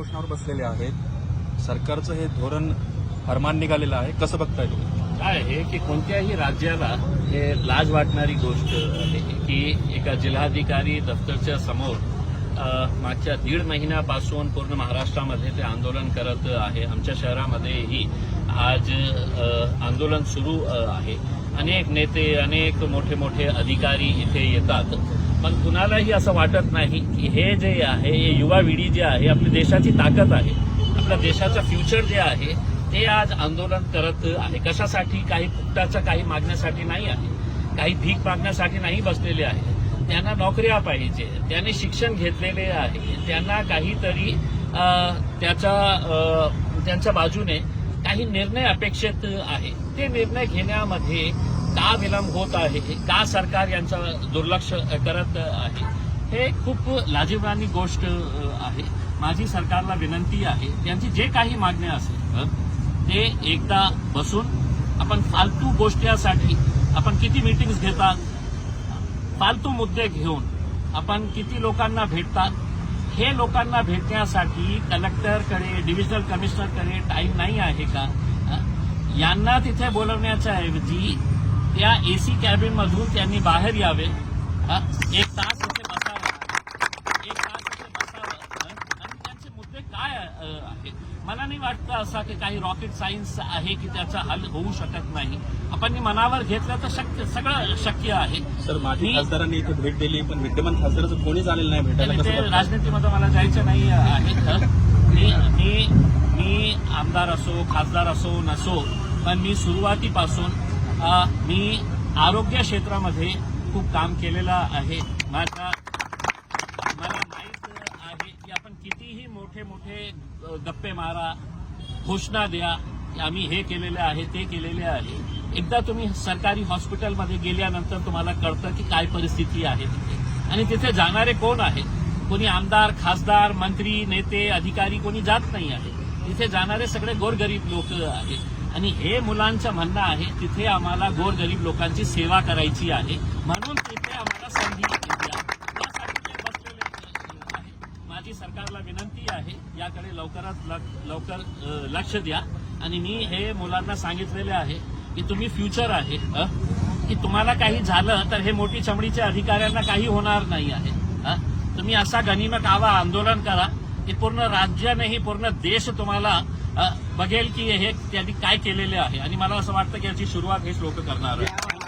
उपोषणावर बसलेले आहेत. सरकारचं हे धोरण हरमान निघालेलं आहे. कसं बघताय तुम्ही? काय आहे की कोणत्याही राज्याला हे लाज वाटणारी गोष्ट आहे की एका जिल्हाधिकारी दफ्तरच्या समोर मागच्या दीड महिन्यापासून पूर्ण महाराष्ट्रामध्ये ते आंदोलन करत आहे. आमच्या शहरामध्येही आज आंदोलन सुरू आहे. अनेक नेते अनेक मोठे मोठे अधिकारी इथे येतात. पण कुणालाही असं वाटत नाही की हे जे आहे हे युवा पिढी जे आहे आपल्या देशाची ताकद आहे आपल्या देशाचं फ्युचर जे आहे ते आज आंदोलन करत आहे. कशासाठी? काही फुकटाचं काही मागण्यासाठी नाही आहे. काही भीक मागण्यासाठी नाही बसलेले आहे. त्यांना नोकऱ्या पाहिजे त्यांनी शिक्षण घेतलेले आहे त्यांना काहीतरी त्याच्या त्यांच्या बाजूने काही निर्णय अपेक्षित आहे. ते निर्णय घेण्यामध्ये का विलंब होत आहे? का सरकार यांचा दुर्लक्ष करत आहे? हे खूप लाजीवानी गोष्ट आहे. माझी सरकारला विनंती आहे त्यांची जे काही मागण्या असेल ते एकदा बसून आपण फालतू गोष्टीसाठी आपण किती मीटिंग्स घेतात फालतू मुद्दे घेऊन आपण किती लोकांना भेटतात हे लोकांना भेटण्यासाठी कलेक्टरकडे डिव्हिजनल कमिशनरकडे टाईम नाही आहे का? यांना तिथे बोलवण्याच्या ऐवजी त्या एसी कॅबिन मधून त्यांनी बाहेर यावे? एक तास तिथे बसावं एक तास तिथे बसावं? आणि त्यांचे मुद्दे काय आहेत मला नाही वाटतं असा की काही रॉकेट सायन्स आहे की त्याचा हल होऊ शकत नाही आपण मनावर घेतलं तर शक्य सगळं शक्य आहे सर माजी मी- खासदारांनी इथे भेट दिली पण विद्यमान खासदाराचं कोणीच आलेलं नाही भेटायला ते? राजनीतीमध्ये मला जायचं नाही आहे मी मी मी आमदार असो खासदार असो नसो पण मी सुरुवातीपासून मी आरोग्य क्षेत्रामध्ये खूप काम केलेलं आहे. माझा मला माहीत आहे की आपण कितीही मोठे मोठे गप्पे मारा घोषणा द्या आम्ही हे केलेले आहे ते केलेले आहे. एकदा तुम्ही सरकारी हॉस्पिटलमध्ये गेल्यानंतर तुम्हाला कळतं की काय परिस्थिती आहे तिथे. आणि तिथे जाणारे कोण आहेत? कोणी आमदार खासदार मंत्री नेते अधिकारी कोणी जात नाही आहे. तिथे जाणारे सगळे गोरगरीब लोक आहेत. आणि हे मुलांचं म्हणणं आहे तिथे आम्हाला गोरगरीब लोकांची सेवा करायची आहे. म्हणून तिथे आम्हाला संधी द्या आहे. माझी सरकारला विनंती आहे याकडे लवकरात लवकर लक्ष द्या. आणि मी हे मुलांना सांगितलेले आहे की तुम्ही फ्युचर आहे की तुम्हाला काही झालं तर हे मोठी चमडीच्या अधिकाऱ्यांना काही होणार नाही आहे तुम्ही असा गनिमत आवा आंदोलन करा की पूर्ण राज्यानेही पूर्ण देश तुम्हाला बघेल की हे त्यांनी काय केलेले आहे. आणि मला असं वाटतं की याची सुरुवात हेच लोक करणार आहे.